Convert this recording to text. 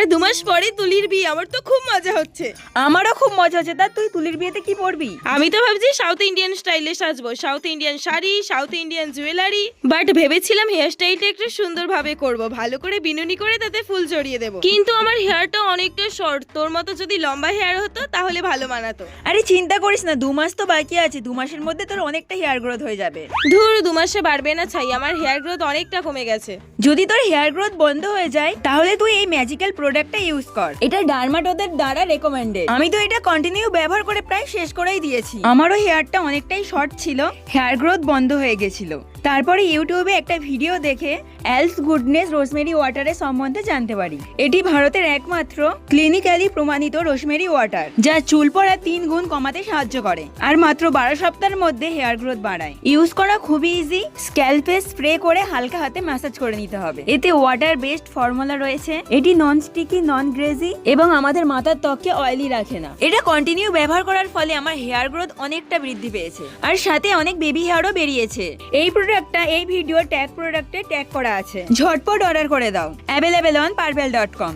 আর দু মাস পরে তুলির বিয়ে আমার তো খুব মজা হচ্ছে। আমারও খুব মজা হচ্ছে। তা তুই তুলির বিয়েতে কি পরবি? আমি তো ভাবছি সাউথ ইন্ডিয়ান স্টাইলে সাজবো। South Indian sari south Indian jewellery but ভেবেছিলাম হেয়ার স্টাইলটা একটু সুন্দরভাবে করব। ভালো করে বিনুনি করে তাতে ফুল জড়িয়ে দেবো। কিন্তু আমার হেয়ারটা অনেকটা শর্ট তোর মতো যদি লম্বা হেয়ার হতো তাহলে ভালো মানাতো। আরে চিন্তা করিস না দু মাস তো বাকি আছে। দু মাসের মধ্যে তোর অনেকটা হেয়ার গ্রোথ হয়ে যাবে। ধুর দু মাসে বাড়বে না ছাই। আমার হেয়ার গ্রোথ অনেকটা কমে গেছে। যদি তোর হেয়ার গ্রোথ বন্ধ হয়ে যায় তাহলে তুই এই ম্যাজিক্যাল প্রোডাক্টটা ইউজ কর। এটা ডার্মাটোদের দ্বারা রেকমেন্ডেড আমি তো এটা কন্টিনিউ ব্যবহার করে প্রায় শেষ করেই দিয়েছি। আমারও হেয়ারটা অনেকটাই শর্ট ছিল। হেয়ার গ্রোথ বন্ধ হয়ে গেছিল। তারপরে ইউটিউবে একটা ভিডিও দেখে অ্যালস গুডনেস রোজমেরি ওয়াটারের সম্বন্ধে জানতে পারি। এটি ভারতের একমাত্র ক্লিনিক্যালি প্রমাণিত রোজমেরি ওয়াটার, যা চুল পড়া তিন গুণ কমাতে সাহায্য করে আর মাত্র বারো সপ্তাহের মধ্যে হেয়ার গ্রোথ বাড়ায়। ইউজ করা খুবই ইজি স্ক্যাল্পে স্প্রে করে হালকা হাতে ম্যাসাজ করে নিতে হবে। এতে ওয়াটার বেসড ফর্মুলা রয়েছে, এটি নন স্টিকি নন গ্রেজি এবং আমাদের মাথার ত্বককে অয়েলি রাখে না। এটা কন্টিনিউ ব্যবহার করার ফলে আমার হেয়ার গ্রোথ অনেকটা বৃদ্ধি পেয়েছে, আর সাথে অনেক বেবি হেয়ারও বেরিয়েছে। এই প্রোডাক্টটা এই ভিডিও ট্যাগ প্রোডাক্টে ট্যাগ করা আছে। ঝটপট অর্ডার করে দাও। Available on purple dot com